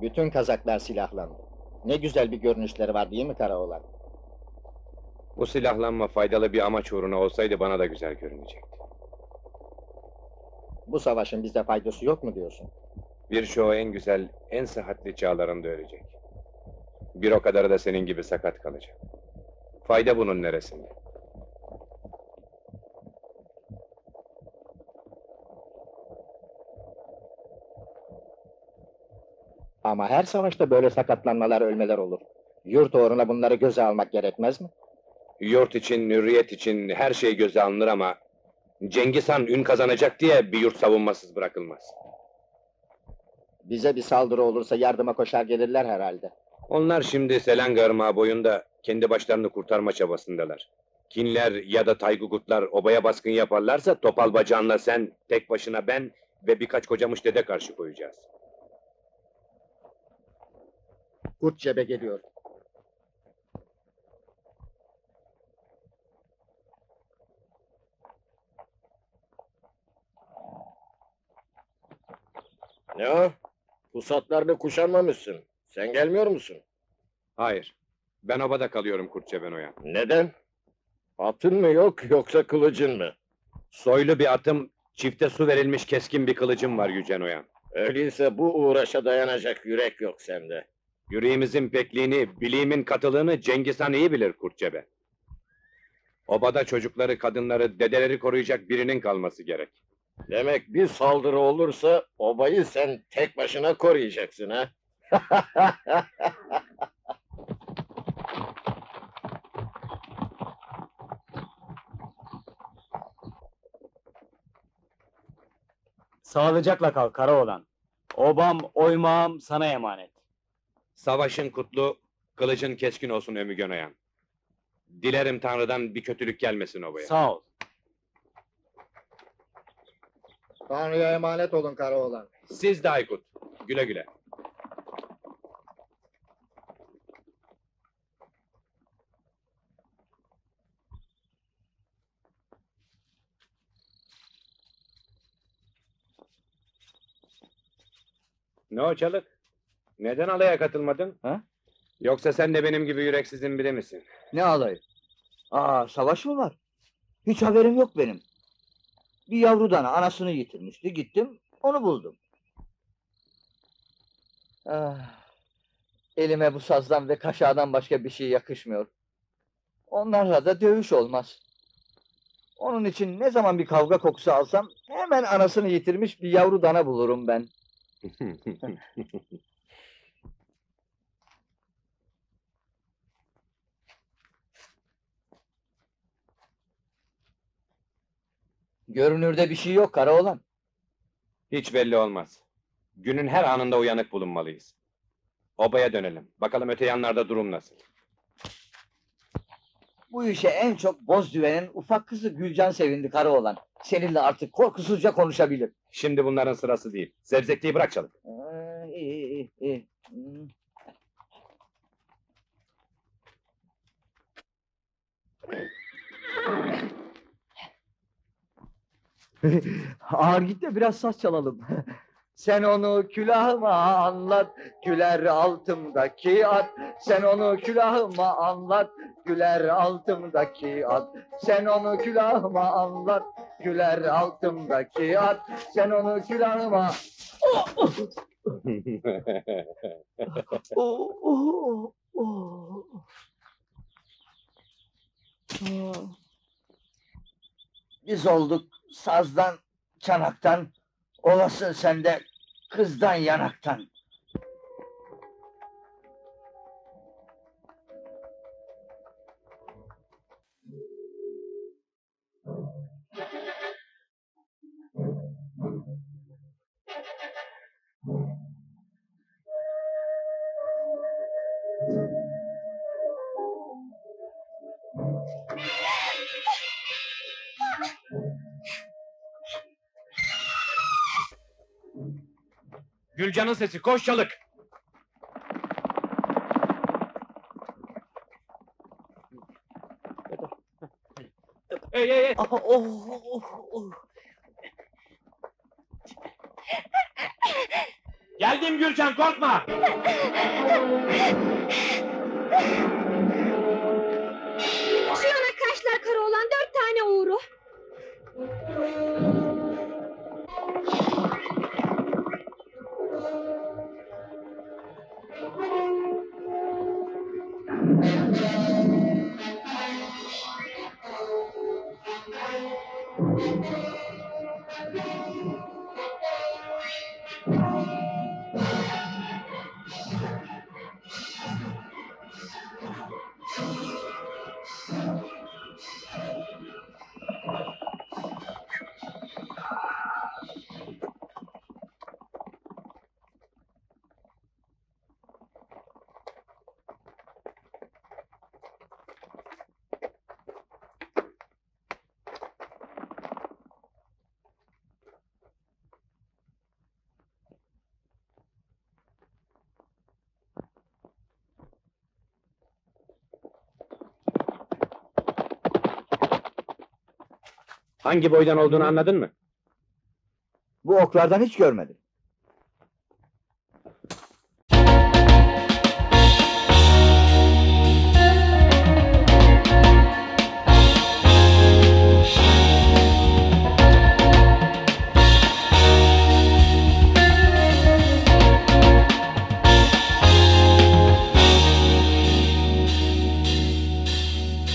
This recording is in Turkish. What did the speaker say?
Bütün kazaklar silahlandı. Ne güzel bir görünüşleri var değil mi Karaoğlan? Bu silahlanma faydalı bir amaç uğruna olsaydı bana da güzel görünecekti. Bu savaşın bize faydası yok mu diyorsun? Birçoğu en güzel, en sıhhatli çağlarında ölecek. Bir o kadarı da senin gibi sakat kalacak. Fayda bunun neresinde? Ama her savaşta böyle sakatlanmalar, ölmeler olur. Yurt uğruna bunları göze almak gerekmez mi? Yurt için, hürriyet için her şey göze alınır ama... Cengiz Han ün kazanacak diye bir yurt savunmasız bırakılmaz. Bize bir saldırı olursa yardıma koşar gelirler herhalde. Onlar şimdi Selanga Irmağı boyunda kendi başlarını kurtarma çabasındalar. Kinler ya da Taygugutlar obaya baskın yaparlarsa Topal Bacağın'la sen, tek başına ben ve birkaç kocamış dede karşı koyacağız. Kurt cebe geliyor. Ne o? Pusatlarını kuşanmamışsın. Sen gelmiyor musun? Hayır, ben obada kalıyorum Kurtçe Benoyan. Neden? Atın mı yok yoksa kılıcın mı? Soylu bir atım, çifte su verilmiş keskin bir kılıcım var Yücen Oyan. Öyleyse bu uğraşa dayanacak yürek yok sende. Yüreğimizin pekliğini, biliğimin katılığını Cengiz Han iyi bilir Kurtçebe. Obada çocukları, kadınları, dedeleri koruyacak birinin kalması gerek. Demek bir saldırı olursa obayı sen tek başına koruyacaksın ha? Sağlıcakla kal Karaoğlan. Obam, oymağım sana emanet. Savaşın kutlu, kılıcın keskin olsun Ömügen Oyan. Dilerim Tanrı'dan bir kötülük gelmesin obaya. Sağ ol. Tanrı'ya emanet olun Karaoğlan. Siz de Aykut, güle güle. Ne o Çalık? Neden alaya katılmadın? Ha? Yoksa sen de benim gibi yüreksizin biri misin? Ne alayı? Aa savaş mı var? Hiç haberim yok benim. Bir yavru dana anasını yitirmişti. Gittim onu buldum. Ah, elime bu sazdan ve kaşağıdan başka bir şey yakışmıyor. Onlarla da dövüş olmaz. Onun için ne zaman bir kavga kokusu alsam hemen anasını yitirmiş bir yavru dana bulurum ben. Görünürde bir şey yok Karaoğlan. Hiç belli olmaz. Günün her anında uyanık bulunmalıyız. Obaya dönelim. Bakalım öte yanlarda durum nasıl? Bu işe en çok Bozdüven'in ufak kızı Gülcan sevindi Karaoğlan. Seninle artık korkusuzca konuşabilir. Şimdi bunların sırası değil. Zevzekliği bırak çalık. Aa, iyi, iyi, iyi. Hmm. Ağır git de biraz saz çalalım. Sen onu külahıma anlat, güler altımdaki at. Sen onu külahıma anlat, güler altımdaki at. Sen onu külahıma anlat, güler altımdaki at. Sen onu külahıma... Oh, oh, oh. Ah. Biz olduk sazdan, çanaktan, olasın sen de kızdan yanaktan. Gülcan'ın sesi, koş çalık! Ey ey ey! Ah, oh, oh, oh. Geldim Gürcan korkma. Hangi boydan olduğunu anladın mı? Bu oklardan hiç görmedim.